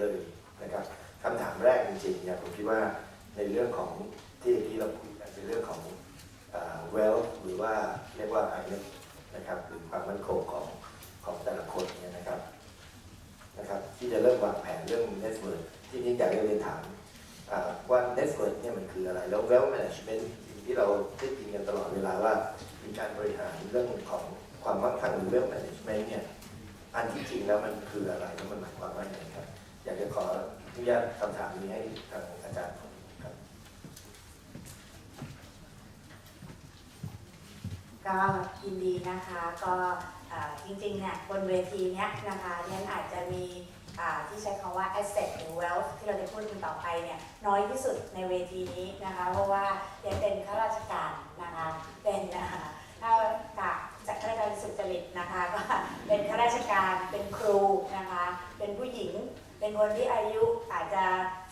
เลยนะครับคำถามแรกจริงๆเนี่ยผมคิดว่าในเรื่องของที่ที่เราคุยกันเป็นเรื่องของเอ่อ wealth หรือว่าเรียกว่า INF นะครับหรือความมั่นคงของของแต่ละคนเนี่ยนะครับนะครับที่จะเริ่มวางแผนเรื่อง net worth ที่นี้อยากจะเรียนถามอ่าว่า net worth เนี่ยมันคืออะไร แล้ว wealth management ที่เราได้ยินกันตลอดเวลาว่ามีการบริหารเรื่องของความมั่งคั่งหรือ wealth management เนี่ยอันที่จริงแล้วมันคืออะไรแล้วมันหมายความว่าอย่างไรครับ อยากจะขออนุญาตคำถามนี้ให้ทางอาจารย์ครับก็ยินดีนะคะก็จริงๆเนี่ยบนเวทีเนี้ยนะคะเนี่ยอาจจะมีที่ใช้คำว่า asset หรือ wealth ที่เราจะพูดกันต่อไปเนี่ยน้อยที่สุดในเวทีนี้นะคะ เพราะว่ายังเป็นข้าราชการนะคะเป็นนะคะถ้ากจากข้าราชการสุจริตนะคะก็เป็นข้าราชการเป็นครูนะคะเป็นผู้หญิง เป็นคนที่อายุอาจจะ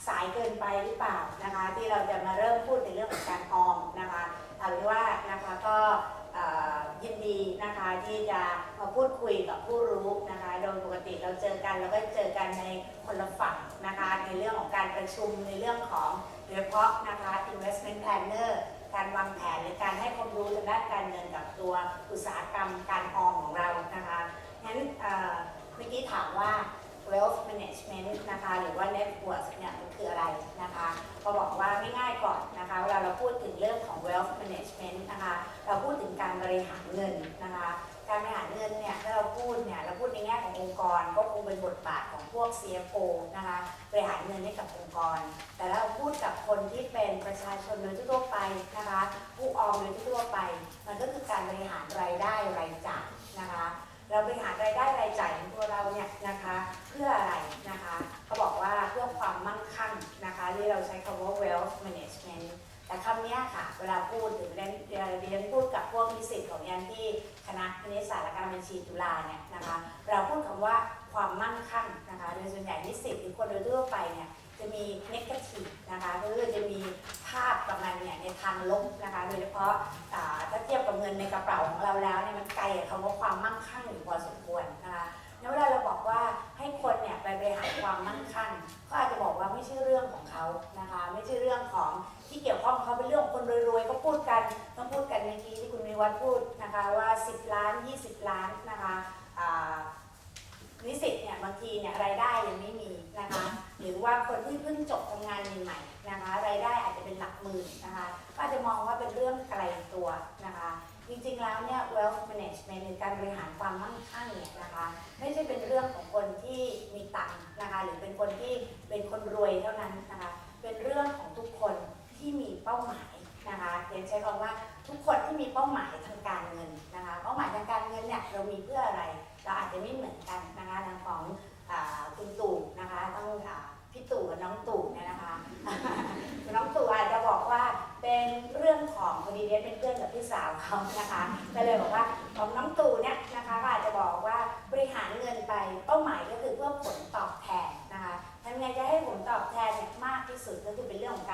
สายเกินไปหรือเปล่านะคะ ที่เราจะมาเริ่มพูดในเรื่องของการออมนะคะเอาเป็นว่านะคะก็ยินดีนะคะที่จะมาพูดคุยกับผู้รู้นะคะ โดยปกติเราเจอกันเราก็เจอกันในคนละฝั่งนะคะ ในเรื่องของการประชุมในเรื่องของโดยเฉพาะนะคะ investment planner การวางแผนหรือการให้ความรู้ทางด้านการเงินกับตัวอุตสาหกรรมการออมของเรานะคะงั้นเอ่อเมื่อกี้ถามว่า wealth management นะคะหรือว่า net worth เนี่ยมันคืออะไรนะคะก็บอกว่าง่ายๆก่อนนะคะเวลาเราพูดถึงเรื่องของ wealth management นะคะเราพูดถึงการบริหารเงินนะคะการบริหารเงินเนี่ยถ้าเราพูดเนี่ยเราพูดในแง่ขององค์กรก็คงเป็นบทบาทของพวก CFO นะคะบริหารเงินให้กับองค์กร แต่ถ้าเราพูดกับคนที่เป็นประชาชนโดยทั่วไปนะคะผู้ออมโดยทั่วไป มันก็คือการบริหารรายได้รายจ่ายนะคะ เราบริหารรายได้รายจ่ายของตัวเราเนี่ยนะคะเพื่ออะไรนะคะเขาบอกว่าเพื่อความมั่งคั่งนะคะที่เราใช้คำว่า wealth management แต่คำนี้ค่ะเวลาพูดถึงเรียนเรียนเรียนพูดกับพวกนิสิตของยันที่คณะคณิตศาสตร์และการบัญชีจุฬาเนี่ยนะคะเราพูดคำว่าความมั่งคั่งนะคะโดยส่วนใหญ่นิสิตหรือคนโดยทั่วไปเนี่ย จะมี negative นะคะก็คือจะมีภาพประมาณเนี่ยในทางลบนะคะ โดยเฉพาะถ้าเทียบกับเงินในกระเป๋าของเราแล้วเนี่ยมันไกลคำว่าความมั่งคั่งอยู่พอสมควรนะคะแล้วเวลาเราบอกว่าให้คนเนี่ยไปบริหารความมั่งคั่งก็อาจจะบอกว่าไม่ใช่เรื่องของเขานะคะ ไม่ใช่เรื่องของที่เกี่ยวข้องเขาเป็นเรื่องของคนรวยๆก็พูดกันต้องพูดกันเมื่อกี้ที่คุณมีวัฒน์พูดนะคะว่า 10 ล้าน 20 ล้านนะคะนิสิตเนี่ยบางทีเนี่ยรายได้ยังไม่มีนะคะ หรือว่าคนที่เพิ่งจบทำงานใหม่ๆนะคะรายได้อาจจะเป็นหลักหมื่นนะคะก็อาจจะมองว่าเป็นเรื่องไกลตัวนะคะจริงๆแล้วเนี่ย wealth management หรือการบริหารความมั่งคั่งเนี่ยนะคะ ไม่ใช่เป็นเรื่องของคนที่มีตังค์นะคะหรือเป็นคนที่เป็นคนรวยเท่านั้นนะคะเป็นเรื่องของทุกคนที่มีเป้าหมายนะคะเรียนใช้คำว่าทุกคนที่มีเป้าหมายทางการเงิน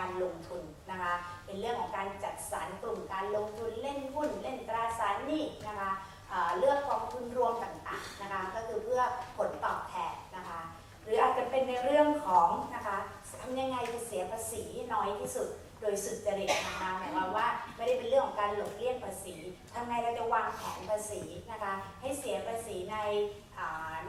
การลงทุนนะคะ เป็นเรื่องของการจัดสรรกลุ่มการลงทุนเล่นหุ้นเล่นตราสารหนี้นะคะเเลือกกองทุนรวมต่างๆนะคะ ก็คือเพื่อผลตอบแทนนะคะ หรืออาจจะเป็นในเรื่องของนะคะทำยังไงจะเสียภาษีน้อยที่สุดโดยสุจริตนะคะหมายความว่าไม่ได้เป็นเรื่องของการหลบเลี่ยงภาษีทำไงเราจะวางแผนภาษีนะคะ ให้เสียภาษีใน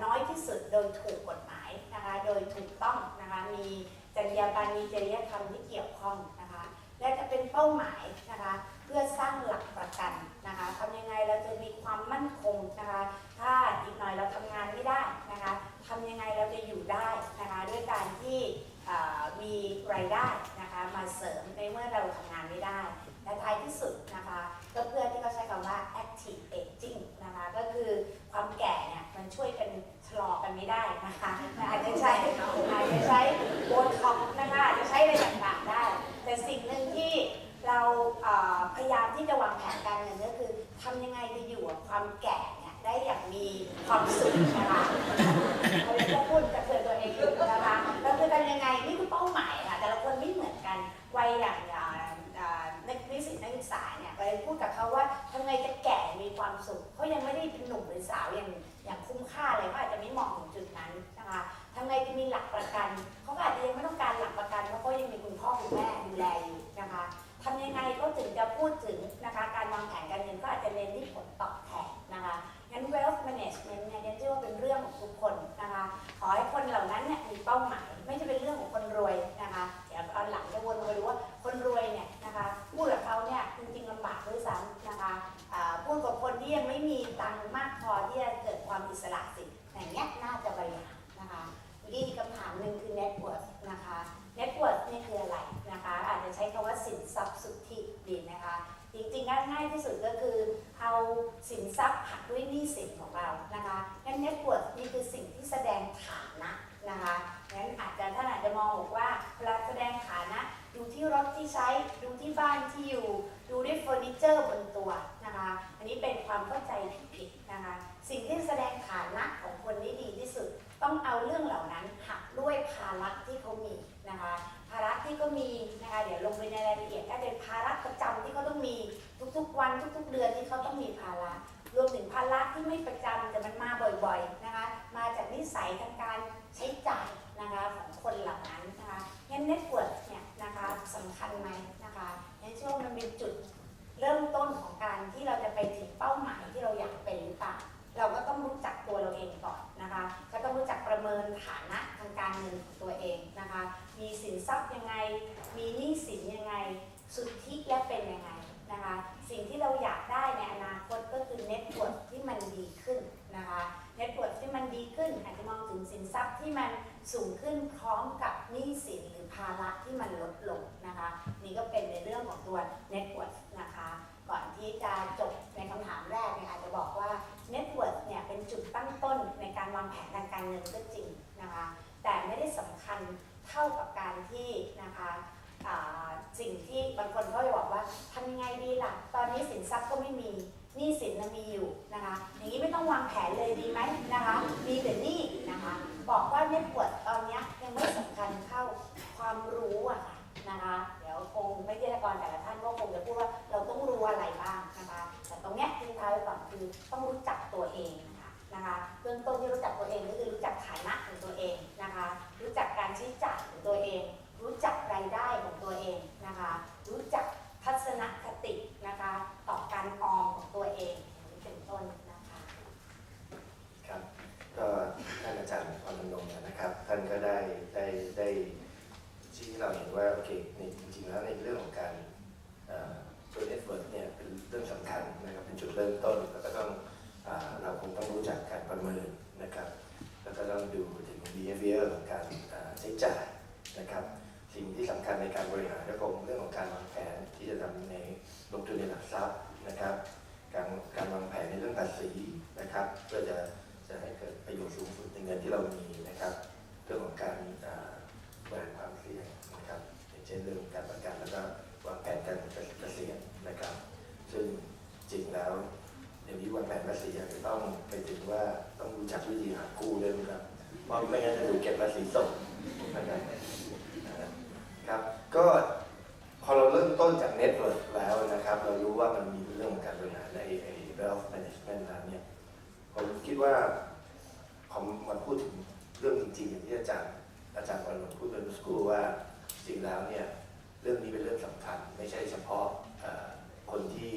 น้อยที่สุดโดยถูกกฎหมายนะคะ โดยถูกต้องนะคะมี จรรยาบรรณมีจริยธรรมที่เกี่ยวข้องนะคะ และจะเป็นเป้าหมายนะคะ เพื่อสร้างหลักประกันนะคะทำยังไงเราจะมีความมั่นคงนะคะ ถ้าอีกหน่อยเราทำงานไม่ได้นะคะทำยังไงเราจะอยู่ได้นะคะด้วยการที่มีรายได้นะคะมาเสริมในเมื่อเราทำงานไม่ได้ และท้ายที่สุดนะคะก็เพื่อที่เขาใช้คำว่า active aging นะคะก็คือความแก่เนี่ยมันช่วยกันชะลอกันไม่ได้นะคะอาจจะใช้อาจจะใช้ นะคะอาจจะใช้อะไรต่างๆได้ แต่สิ่งหนึ่งที่เราพยายามที่จะวางแผนการเงินก็คือทำยังไงจะอยู่กับความแก่เนี่ยได้อย่างมีความสุขนะคะเราจะพูดกัน มีเป้าหมาย ไม่ใช่เป็นเรื่องของคนรวยนะคะเดี๋ยวตอนหลังจะวนมาดูว่าคนรวยเนี่ยนะคะพูดกับเขาเนี่ยจริงๆลำบากด้วยซ้ำนะคะอ่าพูดกับคนที่ยังไม่มีตังค์มากพอที่จะเกิดความอิสระสิอย่างเงี้ยน่าจะบริหารนะคะเมื่อกี้อีกคำถามหนึ่งคือ net worth นะคะ net worth นี่คืออะไรนะคะ อาจจะใช้คำว่าสินทรัพย์สุทธิดีนะคะ จริงๆง่ายที่สุดก็คือเอาสินทรัพย์หักด้วยหนี้สินของเรานะคะงั้น net worth นี่คือสิ่งที่แสดงฐานะนะคะงั้นอาจจะท่านอาจจะมองบอกว่าเวลาแสดงฐานะ ดูที่รถที่ใช้ดูที่บ้านที่อยู่ ดูด้วยเฟอร์นิเจอร์บนตัวนะคะ อันนี้เป็นความเข้าใจที่ผิดนะคะ สิ่งที่แสดงฐานะของคนที่ดีที่สุด ต้องเอาเรื่องเหล่านั้นหักด้วยภาระที่เขามีนะคะ ระที่เขามีนะคะเดี๋ยวลงไปในรายละเอียดก็เป็นภาระประจำที่เขาต้องมีทุกๆ วันทุก ๆ เดือนที่เขาต้องมีภาระรวมถึงภาระที่ไม่ประจำแต่มันมาบ่อยๆนะคะมาจากนิสัยทางการใช้จ่ายนะคะของคนเหล่านั้นนะคะงั้นเน็ตเวิร์กเนี่ยนะคะสำคัญไหมนะคะในช่วงมันเป็นจุดเริ่มต้นของการที่เราจะไปถึงเป้าหมายที่เราอยากเป็นหรือเปล่าเราก็ต้องรู้จักตัวเราเองก่อน นะคะก็ต้องรู้จักประเมินฐานะทางการเงินของตัวเองนะคะ มีสินทรัพย์ยังไง มีหนี้สินยังไง สุทธิและเป็นยังไงนะคะ สิ่งที่เราอยากได้ในอนาคตก็คือเน็ตเวิร์ที่มันดีขึ้นนะคะเน็ตเวิร์ที่มันดีขึ้นอาจจะมองถึงสินทรัพย์ที่มันสูงขึ้นพร้อมกับหนี้สินหรือภาระที่มันลดลงนะคะ นี่ก็เป็นในเรื่องของตัวเน็ตเวิร์ ทางการเงินก็จริงนะคะ แต่ไม่ได้สำคัญเท่ากับการที่นะคะสิ่งที่บางคนเขาจะบอกว่าทำยังไงดีล่ะ ตอนนี้สินทรัพย์ก็ไม่มีหนี้สินมีอยู่นะคะ อย่างนี้ไม่ต้องวางแผนเลยดีไหมนะคะ มีแต่หนี้นะคะ บอกว่าเน็ตเวิร์ตอนนี้ยังไม่สำคัญเท่าความรู้อะค่ะนะคะ เดี๋ยวคงไม่ใช่กรแต่ละท่านก็คงจะพูดว่าเราต้องรู้อะไรบ้างนะคะ แต่ตรงเนี้ยทิ้งท้ายไว้ก่อนคือต้องรู้จักตัวเองนะคะนะคะ เบื้องต้นที่รู้จักตัวเองก็คือ ษีอาจจะต้องไปถึงว่าต้องรู้จักวิธีหากู้ด้วยนะครับเพราะไม่งั้นจะถูกเก็บภาษีส่งนะครับครับ ก็พอเราเริ่มต้นจากเน็ตเวิร์กแล้วนะครับ เรารู้ว่ามันมีเรื่องของการบริหารในไอ้ wealth management แล้วเนี่ยผมคิดว่าผมมาพูดถึงเรื่องจริงๆอย่างที่อาจารย์อาจารย์วันนนพูดไปเมื่อสักครู่ว่าจริงแล้วเนี่ยเรื่องนี้เป็นเรื่องสำคัญ ไม่ใช่เฉพาะคนที่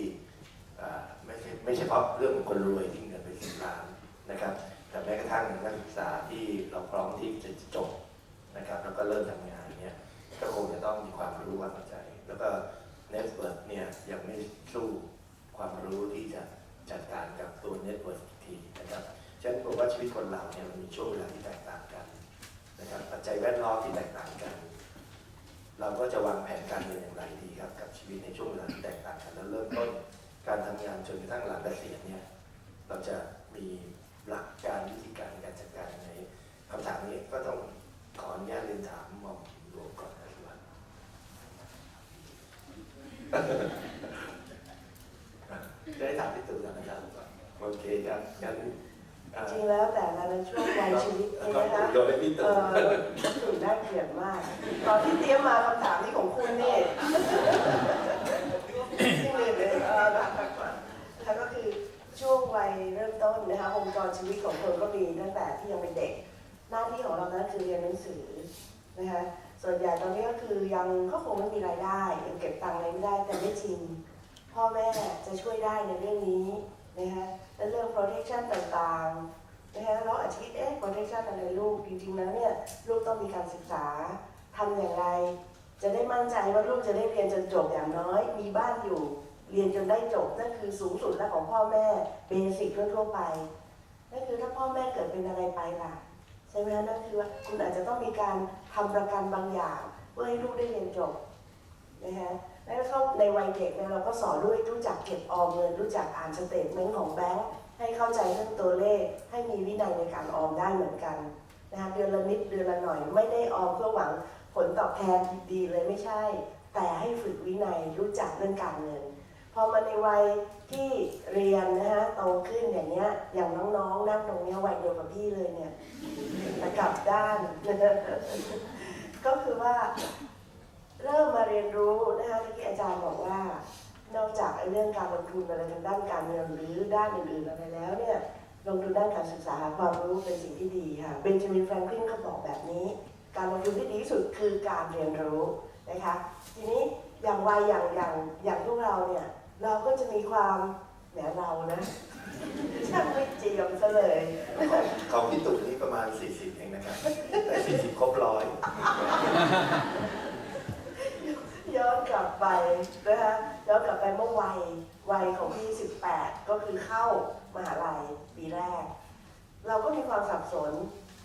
ไม่ใช่เฉพาะเรื่องของคนรวยที่เงินเป็นสิบล้านนะครับ แต่แม้กระทั่งนักศึกษาที่เราพร้อมที่จะจบนะครับแล้วก็เริ่มทำงานเนี่ยก็คงจะต้องมีความรู้ความเข้าใจ แล้วก็เน็ตเวิร์กเนี่ยยังไม่สู้ความรู้ที่จะจัดการกับตัวเน็ตเวิร์กทีนะครับฉะนั้นผมว่าชีวิตคนเราเนี่ยมันมีช่วงเวลาที่แตกต่างกันนะครับปัจจัยแวดล้อมที่แตกต่างกัน เราก็จะวางแผนการเงินอย่างไรดีครับ กับชีวิตในช่วงเวลาที่ การทำงานจนกระทั่งหลังเกษียณเนี่ยเราจะมีหลักการวิธีการในการจัดการยังไงคำถามนี้ก็ต้องขออนุญาตเรียนถามหมอมหลวงก่อนนะครับจะได้ถามพี่ตู่ก่อนนะครับโอเคครับงั้นอ่าจริงแล้วแต่ละช่วงวัยชีวิตเนี่ยก็นะคะโยนให้พี่เอตู่อถูกได้เปรียบมาก ตอนที่เตรียมมาคำถามนี้ของคุณนี่ที่หนึ่งเลยเออหลักๆก่อนนะคะก็คือช่ วัยเริ่มต้นนะคะวงจรชีวิตของคนก็มีตั้งแต่ที่ยังเป็นเด็ก หน้าที่ของเรานั้นคือเรียนหนังสือนะคะส่วนใหญ่ตอนนี้ก็คือยังก็คงไม่มีรายได้ยังเก็บตังค์อะไรไม่ได้แต่ไม่จริง พ่อแม่จะช่วยได้ในเรื่องนี้นะคะและเรื่อง protection ต่างๆนะคะเราอาจจะคิดเอ๊ะ protection อะไรลูกจริงๆแล้วเนี่ยลูกต้องมีการศึกษาทำอย่างไร จะได้มั่นใจว่าลูกจะได้เรียนจนจบอย่างน้อย มีบ้านอยู่ เรียนจนได้จบนั่นคือสูงสุดแล้วของพ่อแม่เบสิกทั่วๆไปนั่นคือถ้าพ่อแม่เกิดเป็นอะไรไปล่ะใช่ไหมคะนั่นคือว่าคุณอาจจะต้องมีการทำประกันบางอย่างเพื่อให้ลูกได้เรียนจบนะคะแล้วเข้าในวัยเด็กเนี่ยเราก็สอนด้วยรู้จักเก็บออมเงินรู้จักอ่านสเตทเมนต์ของแบงค์ให้เข้าใจเรื่องตัวเลข ให้มีวินัยในการออมได้เหมือนกันนะคะเดือนละนิดเดือนละหน่อยไม่ได้ออมเพื่อหวังผลตอบแทนดีเลยไม่ใช่ แต่ให้ฝึกวินัยรู้จักเรื่องการเงิน พอมาในวัยที่เรียนนะฮะโตขึ้นอย่างเงี้ย อย่างน้องๆนั่งตรงเนี้ยวัยเดียวกับพี่เลยเนี่ยแต่กลับด้าน ก็คือว่า เริ่มมาเรียนรู้นะคะที่อาจารย์บอกว่า นอกจากเรื่องการลงทุนอะไรทางด้านการเงินหรือด้านอื่นๆอะไรแล้วเนี่ยลงทุนด้านการศึกษาหาความรู้เป็นสิ่งที่ดีค่ะเบนจามินแฟรงคลินเขาบอกแบบนี้ การลงทุนที่ดีที่สุดคือการเรียนรู้นะคะ ทีนี้อย่างวัยอย่างอย่างอย่างพวกเราเนี่ย เราก็จะมีความแหมเรานะช่างไม่เจียมซะเลยของของพี่ตุ๋นนี่ประมาณ 40 เองนะครับ แต่ 40 ครบร้อย ย้อนกลับไปนะคะย้อนกลับไปเมื่อวัยวัยของพี่ 18 ก็คือเข้ามหาลัยปีแรก เราก็มีความสับสน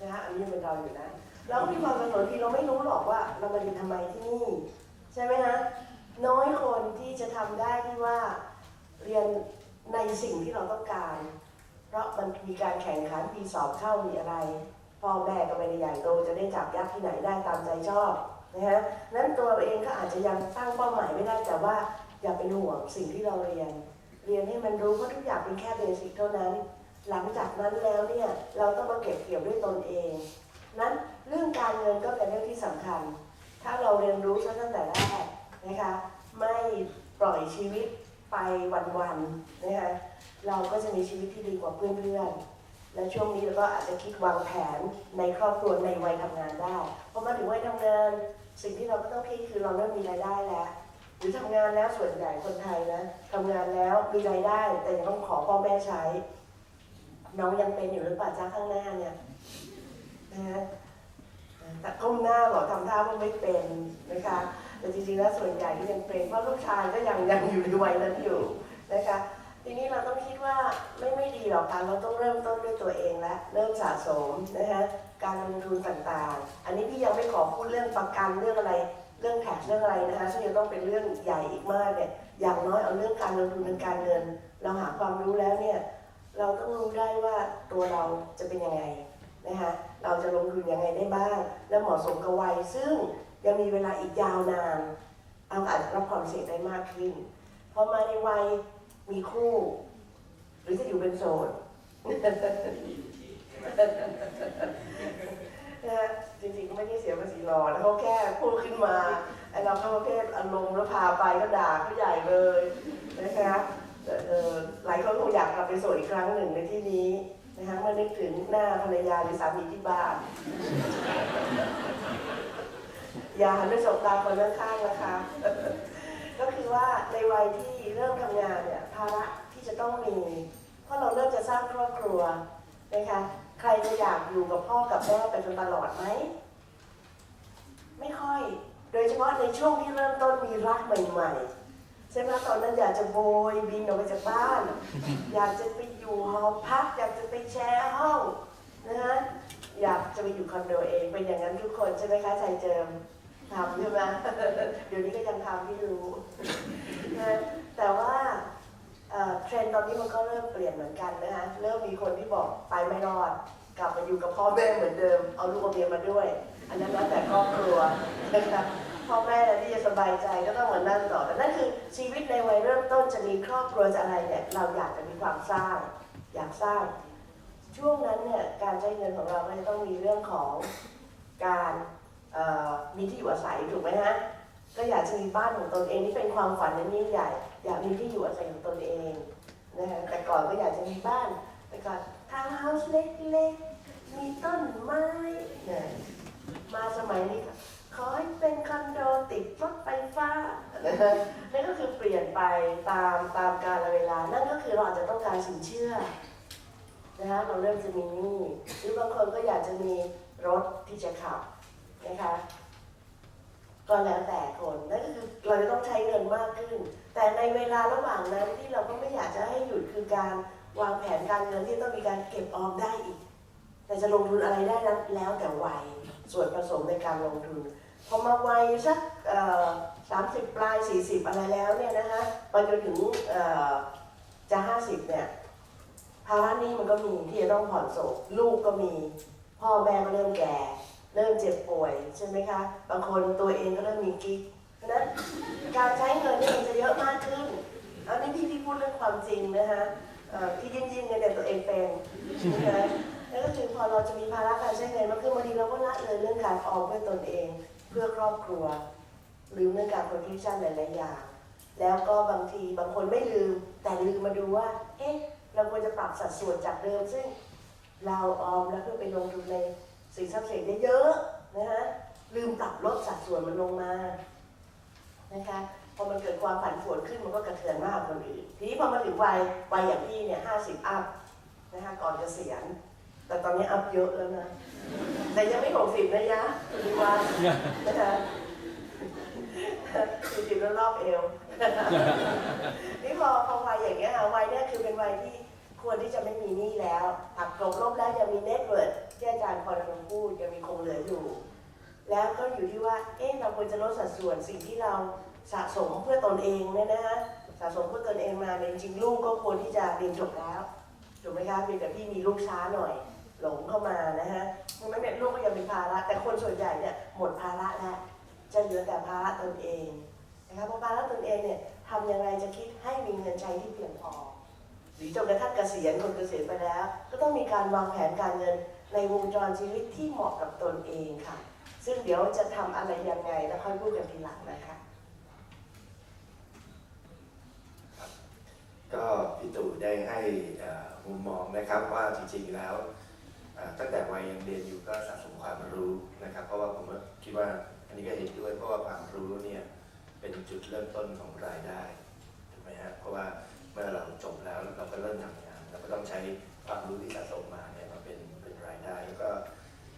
นะคะอันนี้เป็นเราอยู่นะ เราก็มีความสับสนที่เราไม่รู้หรอกว่าเรามาเรียนทำไมที่นี่ ใช่ไหมฮะ น้อยคนที่จะทำได้ที่ว่าเรียนในสิ่งที่เราต้องการ เพราะมันมีการแข่งขันมีสอบเข้ามีอะไรพ่อแม่ก็ไม่ได้ใหญ่โตจะได้จับยัดที่ไหนได้ตามใจชอบนะฮะนั้นตัวเองก็อาจจะยังตั้งเป้าหมายไม่ได้แต่ว่าอย่าเป็นห่วงสิ่งที่เราเรียน เรียนให้มันรู้เพราะทุกอย่างเป็นแค่เบสิกเท่านั้น หลังจากนั้นแล้วเนี่ยเราต้องมาเก็บเกี่ยวด้วยตนเอง นั้นเรื่องการเงินก็เป็นเรื่องที่สำคัญ ถ้าเราเรียนรู้ซะตั้งแต่แรกนะคะ ไม่ปล่อยชีวิตไปวันๆนะคะเราก็จะมีชีวิตที่ดีกว่าเพื่อนๆ และช่วงนี้เราก็อาจจะคิดวางแผนในครอบครัวในวัยทำงานได้พอมาถึงวัยทำงาน สิ่งที่เราก็ต้องคิดคือเราเริ่มมีรายได้แล้วหรือทำงานแล้วส่วนใหญ่คนไทยนะทำงานแล้วมีรายได้ แต่ยังต้องขอพ่อแม่ใช้ น้องยังเป็นอยู่หรือเปล่าจ้าข้างหน้าเนี่ยนะฮะแต่ก้มหน้าบอทำท่าว่าไม่เป็นนะคะ แต่จริงๆแล้วส่วนใหญ่ก็ยังเป็นเพราะลูกชายก็ยังยังอยู่ในวัยนั้นอยู่นะคะทีนี้เราต้องคิดว่าไม่ไม่ดีหรอกค่ะเราต้องเริ่มต้นด้วยตัวเองและเริ่มสะสมนะคะการลงทุนต่างๆ อันนี้พี่ยังไม่ขอพูดเรื่องประกันเรื่องอะไรเรื่องแท็กเรื่องอะไรนะคะซึ่งจะต้องเป็นเรื่องใหญ่อีกมากเนี่ยอย่างน้อยเอาเรื่องการลงทุนทางการเงิน เราหาความรู้แล้วเนี่ยเราต้องรู้ได้ว่าตัวเราจะเป็นยังไงนะคะเราจะลงทุนยังไงได้บ้าง และเหมาะสมกับวัยซึ่ง ยังมีเวลาอีกยาวนานเอาอาจจะรับความเสี่ยงได้มากขึ้นพอมาในวัยมีคู่ หรือจะอยู่เป็นโสดนะจริงๆก็ไม่ได้เสียภาษีรอแล้วเขาแค่พูดขึ้นมาไอ้เราก็ประเภทอารมณ์แล้วพาไปก็ด่าเขาใหญ่เลยนะคะหลายคนคงอยากกลับไปโสดอีกครั้งหนึ่งในที่นี้นะคะเมื่อนึกถึงหน้าภรรยาหรือสามีที่บ้าน อย่าหันไปสบตาคนข้างๆนะคะ ก็คือว่าในวัยที่เริ่มทำงานเนี่ยภาระที่จะต้องมี เพราะเราเริ่มจะสร้างครอบครัวนะคะใครจะอยากอยู่กับพ่อกับแม่ไปจนตลอดไหมไม่ค่อย โดยเฉพาะในช่วงที่เริ่มต้นมีรักใหม่ๆใช่ไหมตอนนั้นอยากจะโบยบินออกไปจากบ้าน อยากจะไปอยู่หอพัก อยากจะไปแชร์ห้องนะฮะอยากจะไปอยู่คอนโดเองเป็นอย่างนั้นทุกคนใช่ไหมคะชายเจิม ทำใช่ไหมเดี๋ยวนี้ก็ยังทำไม่รู้นะแต่ว่าเทรนด์ตอนนี้มันก็เริ่มเปลี่ยนเหมือนกันนะคะเริ่มมีคนที่บอกไปไม่รอด กลับมาอยู่กับพ่อแม่เหมือนเดิม เอาลูกเอาเมียมาด้วย อันนั้นแล้วแต่ครอบครัวนะคะพ่อแม่ที่จะสบายใจก็ต้องเหมือนนั่นต่อแต่นั่นคือชีวิตในวัยเริ่มต้นจะมีครอบครัวจะอะไรเนี่ยเราอยากจะมีความสร้าง อยากสร้าง ช่วงนั้นเนี่ยการใช้เงินของเราก็จะต้องมีเรื่องของการ มีที่อยู่อาศัยถูกไหมฮะก็อยากจะมีบ้านของตนเองนี่เป็นความฝันอันยิ่งใหญ่ อยากมีที่อยู่อาศัยของตนเองนะคะแต่ก่อนก็อยากจะมีบ้าน แต่ก่อนทาวน์เฮาส์เล็กๆมีต้นไม้เนี่ยมาสมัยนี้ขอให้เป็นคอนโดติดรถไฟฟ้านั่นก็คือเปลี่ยนไปตามตามกาลเวลา นั่นก็คือเราอาจจะต้องการสินเชื่อนะคะเราเริ่มจะมีหนี้หรือบางคนก็อยากจะมีรถที่จะขับ นะคะ ก็แล้วแต่คนนั่นก็คือเราจะต้องใช้เงินมากขึ้น แต่ในเวลาระหว่างนั้นที่เราก็ไม่อยากจะให้หยุดคือการวางแผนการเงินที่ต้องมีการเก็บออมได้อีก แต่จะลงทุนอะไรได้นั้นแล้วแต่วัยส่วนผสมในการลงทุนพอมาวัยสักสามสิบปลายสี่สิบอะไรแล้วเนี่ยนะคะไปจนถึงจะห้าสิบเนี่ยภาระนี้มันก็มีที่จะต้องผ่อนส่งลูกก็มี พ่อแม่ก็เริ่มแก่ เริ่มเจ็บป่วยใช่ไหมคะ บางคนตัวเองก็เริ่มมีกิ๊กเพราะนั้นการใช้เงินนี่มันจะเยอะมากขึ้นอันนี้พี่พี่พูดเรื่องความจริงนะคะเอ่อที่ยิ้มยิ้มๆเนี่ยตัวเองเป็นนะคะแล้วก็คือพอเราจะมีภาระการใช้เงินมากขึ้นบางทีเราก็ละเลยเรื่องการออมเพื่อตนเอง เพื่อครอบครัวลืมเรื่องการ protection หลายๆอย่าง แล้วก็บางทีบางคนไม่ลืม แต่ลืมมาดูว่า เอ๊ะ เราควรจะปรับสัดส่วนจากเดิมซึ่ง เราออมแล้วเพื่อไปลงทุนใน สินทรัพย์สินได้เยอะนะฮะลืมปรับลดสัดส่วนมันลงมานะคะพอมันเกิดความผันผวนขึ้นมันก็กระเทือนมากกว่าคนอื่นทีนี้พอมาถึงวัยวัยอย่างพี่เนี่ยห้าสิบอัพนะคะก่อนเกษียณแต่ตอนนี้อัพเยอะแล้วนะแต่ยังไม่หกสิบนะยะคุณวันนะคะสี่สิบแล้วรอบเอวนี่พอพอวัยอย่างเงี้ยค่ะวัยเนี่ยคือเป็นวัยที่ควรที่จะไม่มีหนี้แล้วหักกลบลบแล้วยังมีเน็ตเวิร์ด ที่อาจารย์พรนงพูดยังมีคงเหลืออยู่ แล้วก็อยู่ที่ว่า เอ๊ะเราควรจะลดสัดส่วนสิ่งที่เราสะสมเพื่อตนเองเนี่ยนะฮะสะสมเพื่อตนเองมาเนี่ยจริงลูกก็ควรที่จะเรียนจบแล้วถูกไหมคะเพียงแต่พี่มีลูกช้าหน่อย หลงเข้ามานะฮะเพราะฉะนั้นเนี่ยลูกก็ยังมีภาระ แต่คนส่วนใหญ่เนี่ยหมดภาระแล้วจะเหลือแต่ภาระตนเองนะคะเพราะภาระตนเองเนี่ยทำยังไงจะคิดให้มีเงินใช้ที่เพียงพอหรือจนกระทั่งเกษียณคนเกษียณไปแล้ว ก็ต้องมีการวางแผนการเงิน ในวงจรชีวิตที่เหมาะกับตนเองค่ะ ซึ่งเดี๋ยวจะทำอะไรยังไงแล้วค่อยพูดกันทีหลังนะคะก็พี่ตู่ได้ให้มุมมองนะครับว่าจริงๆแล้วตั้งแต่วัยยังเรียนอยู่ก็สะสมความรู้นะครับ เพราะว่าผมคิดว่าอันนี้ก็เห็นด้วย เพราะว่าความรู้เนี่ยเป็นจุดเริ่มต้นของรายได้ถูกไหมฮะเพราะว่าเมื่อเราจบแล้วเราก็เริ่มทำงาน เราก็ต้องใช้ความรู้ที่สะสมมา ได้ก็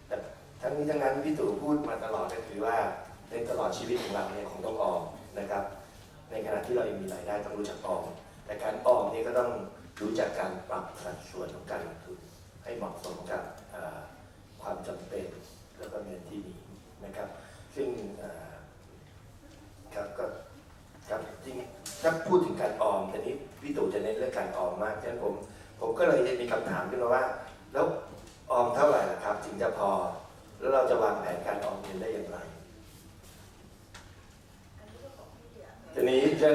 แต่ทั้งนี้ทั้งนั้นพี่ตู่พูดมาตลอดก็คือว่าในตลอดชีวิตของเราเนี่ยคงต้องออมนะครับ ในขณะที่เรายังมีรายได้ต้องรู้จักออมแต่การออมนี่ก็ต้องรู้จักการปรับสัดส่วนของการลงทุนให้เหมาะสมกับความจำเป็นแล้วก็เงินที่มีนะครับ ซึ่งครับก็ครับจริงถ้าพูดถึงการออมแต่นี้พี่ตู่จะเน้นเรื่องการออมมากฉะนั้นผมผมก็เลยมีคำถามขึ้นมาว่า แล้ว ออมเท่าไหร่ล่ะครับถึงจะพอ แล้วเราจะวางแผนการออมเงินได้อย่างไร ทีนี้จะ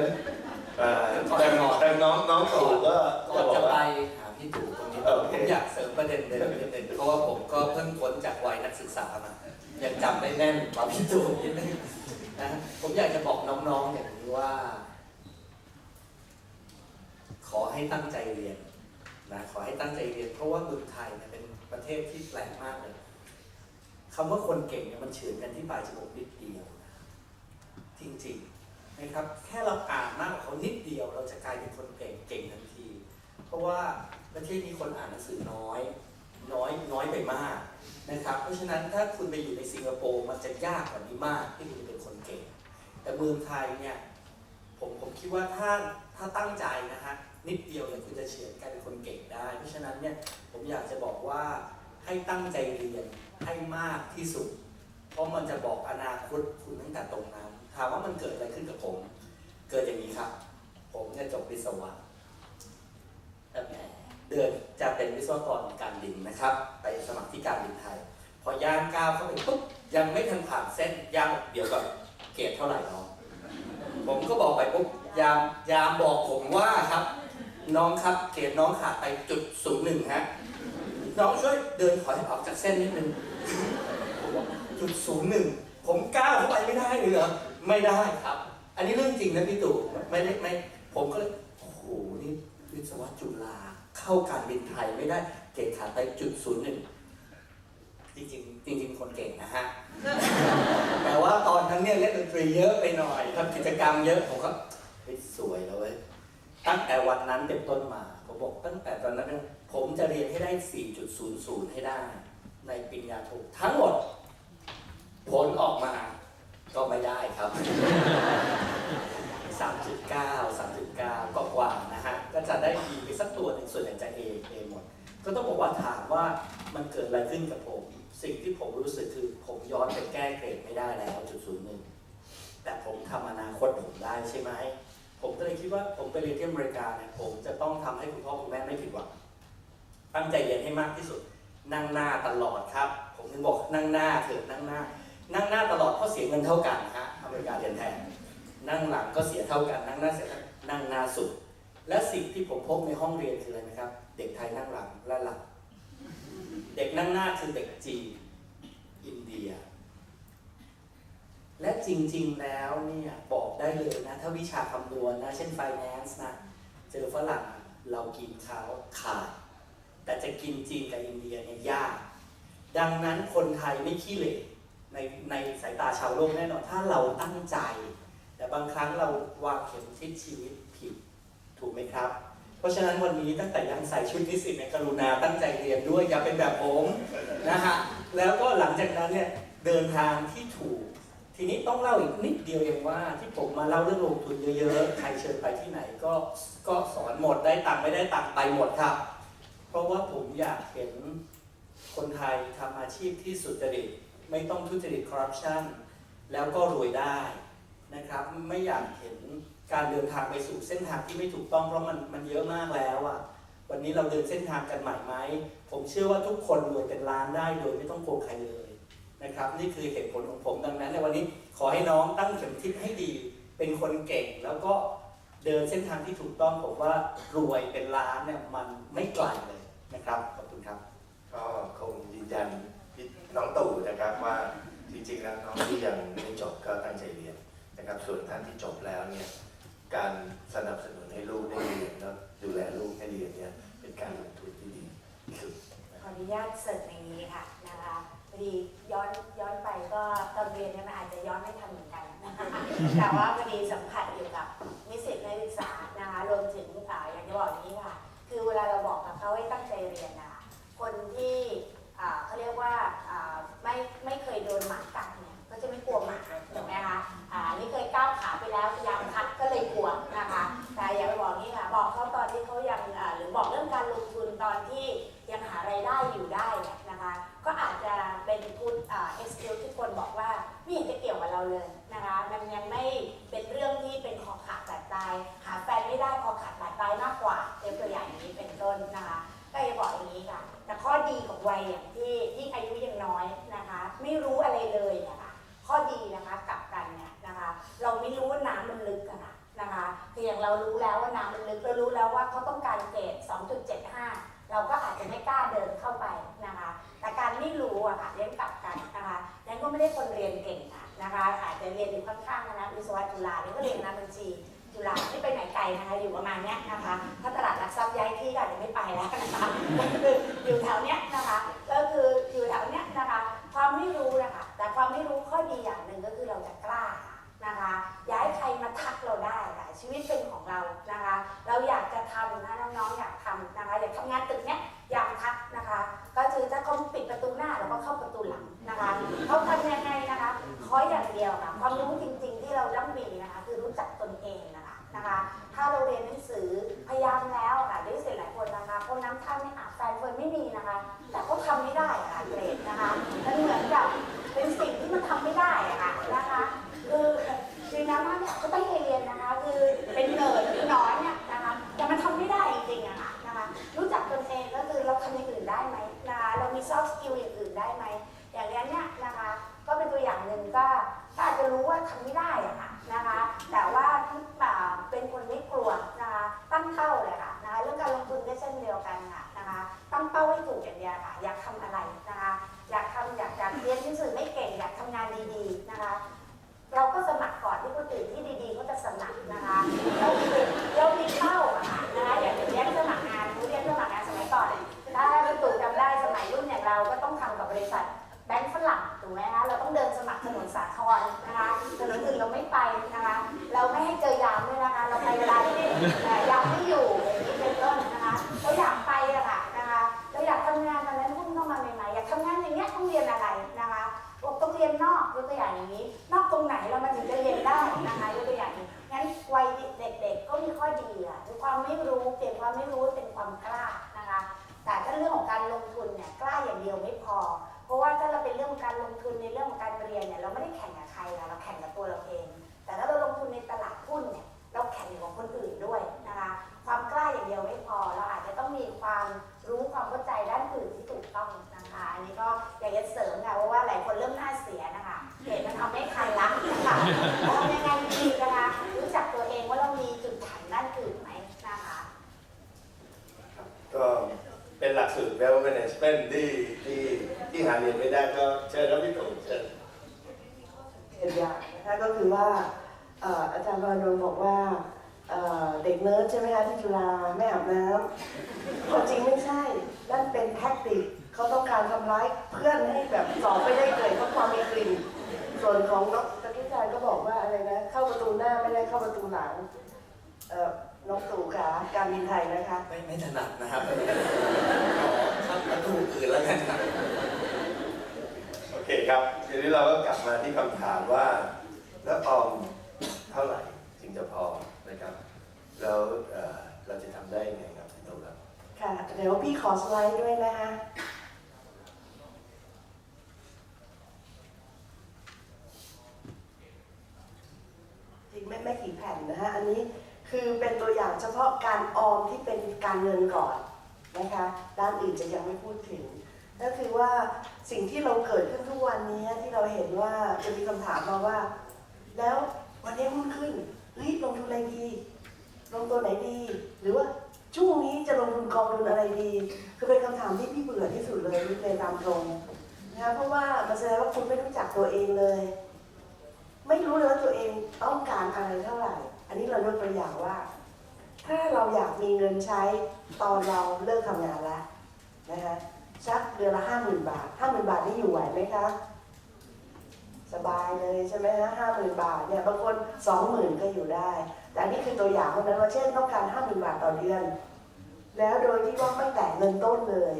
เอ่อแต่แต่น้องน้องตู่ก็ก่จะอนบอกจะไปว่า หาพี่ตู่ตรงนี้โอผเคมอยากเสริมประเด็นเดิมนิดนึงเพราะว่าผมก็เพิ่งพ้นจากวัยนักศึกษามายังจำได้แน่นกว่าพี่ตู่นิดนึงนะผมอยากจะบอกน้องๆอย่างนี้ว่า ขอให้ตั้งใจเรียน นะขอให้ตั้งใจเรียนเพราะว่าเมืองไทยเนี่ยเป็นประเทศที่แปลกมากเลยคำว่าคนเก่งเนี่ยมันเฉือนกันที่ปลายจมูกนิดเดียว จริงๆนะครับ แค่เราอ่านมากกว่าเขานิดเดียว เราจะกลายเป็นคนเก่งเก่งทันที เพราะว่าประเทศนี้คนอ่านหนังสือน้อย น้อยน้อยไปมากนะครับ เพราะฉะนั้นถ้าคุณไปอยู่ในสิงคโปร์มันจะยากกว่านี้มากที่คุณจะเป็นคนเก่ง แต่เมืองไทยเนี่ยผมผมคิดว่าถ้าถ้าตั้งใจนะฮะ นิดเดียวเนี่ยคุณจะเฉือนกลายเป็นคนเก่งได้ เพราะฉะนั้นเนี่ยผมอยากจะบอกว่าให้ตั้งใจเรียนให้มากที่สุด เพราะมันจะบอกอนาคตคุณตั้งแต่ตรงนั้นถามว่ามันเกิดอะไรขึ้นกับผม เกิดอย่างนี้ครับ ผมเนี่ยจบวิศวะแต่เดือนจะเป็นวิศวกรการบินนะครับ ไปสมัครที่การบินไทย พอย่างก้าวเข้าไปปุ๊บยังไม่ทันผ่านเส้นย่างเดี๋ยวก่อนเกรดเท่าไหร่น้องผมก็บอกไปปุ๊บยามยามบอกผมว่าครับ น้องครับเกรดน้องขาดไปจุดศูนย์หนึ่งฮะ น้องช่วยเดินถอยออกจากเส้นนิดนึงจุดศูนย์หนึ่งผมก้าวเข้าไปไม่ได้เลยเหรอไม่ได้ครับ อันนี้เรื่องจริงนะพี่ตู่ไม่ได้ไม่ผมก็เลยโอ้โหนี่วิศวะจุฬาเข้าการบินไทยไม่ได้เกรดขาดไปจุดศูนย์หนึ่งจริงๆจริงคนเก่งนะฮะแต่ว่าตอนนั้นเนี่ยเล่นดนตรีเยอะไปหน่อยทำกิจกรรมเยอะผมก็สวยแล้ว ตั้งแต่วันนั้นเป็นต้นมาผมบอกตั้งแต่ตอนนั้น ผมจะเรียนให้ได้ 4.00 ให้ได้ ในปริญญาโททั้งหมด ผลออกมาก็ไม่ได้ครับ 3.9 3.9 ก็กว่านะฮะ ก็จะได้ดีไปสักตัวหนึ่งส่วนใหญ่จะ A A หมด ก็ต้องบอกว่าถามว่ามันเกิดอะไรขึ้นกับผม สิ่งที่ผมรู้สึกคือผมย้อนไปแก้เกรดไม่ได้แล้วจุดศูนย์หนึ่งแต่ผมทำอนาคตผมได้ใช่ไหม ผมก็เลยคิดว่าผมไปเรียนที่อเมริกาเนี่ยผมจะต้องทำให้คุณพ่อคุณแม่ไม่ผิดหวังตั้งใจเรียนให้มากที่สุด นั่งหน้าตลอดครับ ผมถึงบอกนั่งหน้าเถอะนั่งหน้า นั่งหน้าตลอดเพราะเสียเงินเท่ากันนะฮะอเมริกาเรียนแทนนั่งหลังก็เสียเท่ากัน นั่งหน้าเสียนนั่งหน้าสุด และสิ่งที่ผมพบในห้องเรียนคืออะไรนะครับ เด็กไทยนั่งหลังและหลับเด็กนั่งหน้าคือเด็กจีนอินเดีย และจริงๆแล้วเนี่ยบอกได้เลยนะ ถ้าวิชาคำนวณนะ เช่น finance นะ เจอฝรั่งเรากินเขาขาด แต่จะกินจีนกับอินเดียเนี่ยยาก ดังนั้นคนไทยไม่ขี้เหร่ในในสายตาชาวโลกแน่นอน ถ้าเราตั้งใจ แต่บางครั้งเราวางเข็มทิศชีวิตผิด ถูกไหมครับ เพราะฉะนั้นวันนี้ตั้งแต่ยังใส่ชุดนิสิตในกรุณาตั้งใจเรียนด้วยอย่าเป็นแบบผมนะฮะแล้วก็หลังจากนั้นเนี่ยเดินทางที่ถูก ทีนี้ต้องเล่าอีกนิดเดียวเองว่าที่ผมมาเล่าเรื่องลงทุนเยอะๆ ใครเชิญไปที่ไหนก็ก็สอนหมดได้ตังค์ไม่ได้ตังค์ไปหมดครับ เพราะว่าผมอยากเห็นคนไทยทำอาชีพที่สุจริต ไม่ต้องทุจริตคอร์รัปชันแล้วก็รวยได้นะครับ ไม่อยากเห็นการเดินทางไปสู่เส้นทางที่ไม่ถูกต้องเพราะมันมันเยอะมากแล้วอะวันนี้เราเดินเส้นทางกันใหม่ไหมผมเชื่อว่าทุกคนรวยเป็นล้านได้โดยไม่ต้องโกงใครเลย นะครับนี่คือเหตุผลของผมดังนั้นในวันนี้ขอให้น้องตั้งเข็มทิศให้ดี เป็นคนเก่งแล้วก็เดินเส้นทางที่ถูกต้องผมว่ารวยเป็นล้านเนี่ยมันไม่ไกลเลยนะครับขอบคุณครับ ก็คงยืนยันพี่น้องตู่นะครับว่าจริงๆแล้วน้องที่ยังไม่จบก็ตั้งใจเรียนนะครับ ส่วนท่านที่จบแล้วเนี่ยการสนับสนุนให้ลูกได้เรียนแล้วดูแลลูกให้เรียนเนี่ยเป็นการลงทุนที่ดีที่สุดขออนุญาตเสริมอย่างนี้ค่ะนะคะพอ ดีย้อนย้อนไปก็ตอนเรียนเนี่ยมันอาจจะย้อนไม่ทันเหมือนกันนะคะแต่ว่าพอดีสัมผัสอยู่กับนิสิตนักศึกษานะคะรวมถึง เรารู้แล้วว่าเขาต้องการเกรด2.75 เราก็อาจจะไม่กล้าเดินเข้าไปนะคะ แต่การไม่รู้อะค่ะเลี้ยงกลับกันนะคะนั้นก็ไม่ได้คนเรียนเก่งอะนะคะ อาจจะเรียนอยู่ข้างๆคณะวิศวะจุฬาเนี่ยก็เรียนคณะบัญชีจุฬาไม่ไปไหนไกลนะคะ อยู่ประมาณเนี้ยนะคะ ถ้าตลาดหลักทรัพย์ย้ายที่ก็อาจจะไม่ไปแล้วนะคะคืออยู่แถวเนี้ย เราอยากจะทำนะน้องๆอยากทำนะคะอยากทำงานตึกเนี้ยอยากทักนะคะ ก็คือถ้าเขาปิดประตูหน้าเราก็เข้าประตูหลังนะคะเขาทำยังไงนะคะขออย่างเดียวค่ะความรู้จริงๆที่เราต้องมีนะคะคือรู้จักตนเองนะคะนะคะ ถ้าเราเรียนหนังสือพยายามแล้วค่ะได้เสร็จหลายคนนะคะคนน้ำท่าไม่อาบแฟนเฟิร์นไม่มีนะคะ แต่เขาทำไม่ได้ค่ะเกรดนะคะมันเหมือนกับเป็นสิ่งที่มันทำไม่ได้อะค่ะนะคะคือคือน้ำท่าเนี่ยก็ต้องเรียนนะคะ คือเป็นเนิร์ด นอกยกตัวอย่างอย่างนี้ นอกตรงไหนเรามัน เป็นแท็กติกเขาต้องการทำร้ายเพื่อนให้แบบสอบไม่ได้เกรดเพราะความมีกลิ่น ส่วนของน้องตะกี้อาจารย์ก็บอกว่าอะไรนะ เข้าประตูหน้าไม่ได้เข้าประตูหลัง เอ่อ น้องตู่ขาการบินไทยนะคะ ไม่ไม่ถนัดนะครับขอข้ามประตูอื่นแล้วกันครับ โอเคครับทีนี้เราก็กลับมาที่คำถามว่า แล้วออมเท่าไหร่จึงจะพอนะครับ แล้วเอ่อเราจะทำได้ยังไง ค่ะ เดี๋ยวพี่ขอสไลด์ด้วยนะคะจริงไม่ไม่กี่แผ่นนะฮะ อันนี้คือเป็นตัวอย่างเฉพาะการออมที่เป็นการเงินก่อนนะคะ ด้านอื่นจะยังไม่พูดถึง ก็คือว่าสิ่งที่เราเกิดขึ้นทุกวันนี้ที่เราเห็นว่าจะมีคำถามมาว่า แล้ววันนี้หุ้นขึ้นเฮ้ยลงทุนอะไรดีลงตัวไหนดี หรือว่า ลทุนอะไรดี คือเป็นคำถามที่พี่เบื่อที่สุดเลยนี่เลยตามตรงนะคะเพราะว่ามันแสดงว่าคุณไม่รู้จักตัวเองเลย ไม่รู้เลยว่าตัวเองต้องการอะไรเท่าไหร่ อันนี้เรายกตัวอย่างว่า ถ้าเราอยากมีเงินใช้ตอนเราเลิกทำงานแล้วนะคะสักเดือนละห้าหมื่นบาทห้าหมื่นบาทนี่อยู่ไหวไหมคะสบายเลยใช่ไหมฮะห้าหมื่นบาทเนี่ยบางคนสองหมื่นก็อยู่ได้ แต่นนี้คือตัวอย่างเท่านั้นว่าเช่นต้องการห้าหมื่นบาทต่อเดือน แล้วโดยที่ว่าไม่แตะเงินต้นเลย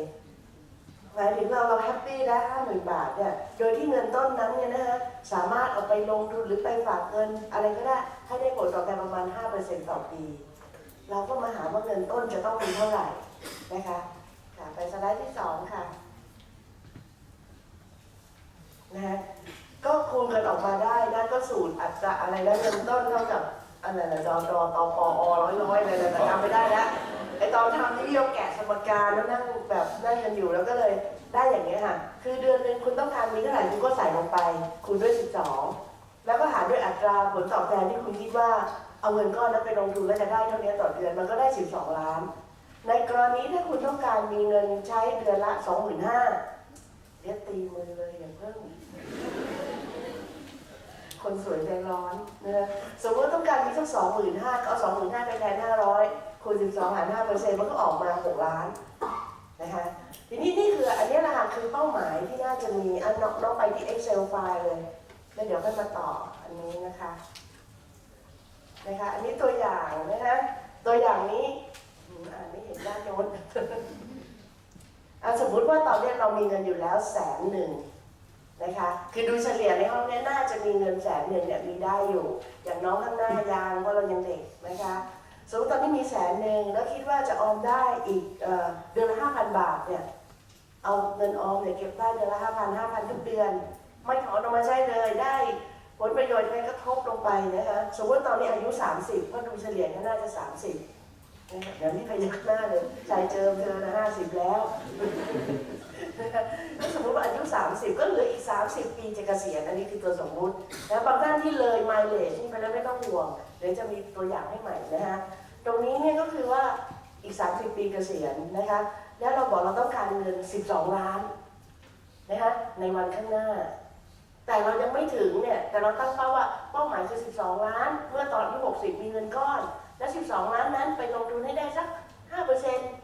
หมายถึงเราเราแฮปปี้ได้ห้าหมื่นบาทเนี่ยโดยที่เงินต้นนั้นเนี่ยนะฮะสามารถเอาไปลงทุนหรือไปฝากเงิน อะไรก็ได้ให้ได้ผลตอบแทนประมาณ 5%ต่อปี เราก็มาหาว่าเงินต้นจะต้องมีเท่าไหร่นะคะค่ะไปสไลด์ที่สองค่ะนะฮะก็คูณกันออกมาได้นะก็สูตรอัตราอะไรนะเงินต้นเท่ากับอะไรนะดอดอตอปอร้อยร้อยอะไรนะแต่จำไม่ได้แล้ว ไอตอนทำที่เราแกะสมการแล้วนั่งแบบนั่งกันอยู่แล้วก็เลยได้อย่างเงี้ยค่ะ คือเดือนหนึ่งคุณต้องการมีเท่าไหร่คุณก็ใส่ลงไป คูณด้วย 12 แล้วก็หารด้วยอัตราผลตอบแทนที่คุณคิดว่าเอาเงินก้อนนั้นไปลงทุนแล้วจะได้เท่านี้ต่อเดือนมันก็ได้ 12 ล้าน ในกรณีถ้าคุณต้องการมีเงินใช้เดือนละ 25,000เรียกตีมือเลยอย่างเพิ่มคนสวยใจร้อนนะสมมติต้องการมีสักสองหมื่นห้าก็เอาสองหมื่นห้าไปแทนห้าร้อย คูณสิบสองหารห้าเปอร์เซ็นต์มันก็ออกมาหกล้านนะคะทีนี้นี่คืออันนี้แหละค่ะคือเป้าหมายที่น่าจะมีอันน้องไปที่ Excel ไฟล์เลยแล้วเดี๋ยวค่อยมาต่ออันนี้นะคะนะคะอันนี้ตัวอย่างนะคะตัวอย่างนี้อ่านไม่เห็นด้านโน้นอะสมมุติว่าตอนนี้เรามีเงินอยู่แล้วแสนหนึ่งนะคะคือดูเฉลี่ยในห้องนี้น่าจะมีเงินแสนหนึ่งเนี่ยมีได้อยู่ อย่างน้องข้างหน้ายางเพราะเรายังเด็กนะคะ สมมติตอนนี้มีแสนหนึ่งแล้วคิดว่าจะออมได้อีกเดือนละห้าพันบาทเนี่ยเอาเงินออมเนี่ยเก็บได้เดือนละห้าพันห้าพันทุกเดือน ไม่ถอนออกมาใช้เลยได้ผลประโยชน์ยังไงก็ทบลงไปนะคะสมมติตอนนี้อายุ 30 ก็ดูเฉลี่ยก็น่าจะ 30นะคะเดี๋ยวนี้พยักหน้าเลยใจเจิมเธอนะห้าสิบแล้ว ถ้าสมมติว่าอายุ 30 ก็เหลืออีก 30 ปีจะเกษียณอันนี้คือตัวสมมุติแล้วบางท่านที่เลยไมเลจนี่ไปแล้วไม่ต้องห่วงเดี๋ยวจะมีตัวอย่างให้ใหม่นะฮะตรงนี้เนี่ยก็คือว่าอีก 30 ปีเกษียณนะคะแล้วเราบอกเราต้องการเงิน 12 ล้านนะคะในวันข้างหน้า แต่เรายังไม่ถึงเนี่ยแต่เราตั้งเป้าว่าเป้าหมายคือ 12 ล้าน เมื่อตอนที่ 60 มีเงินก้อน และ 12 ล้านนั้นไปลงทุนให้ได้สัก 5%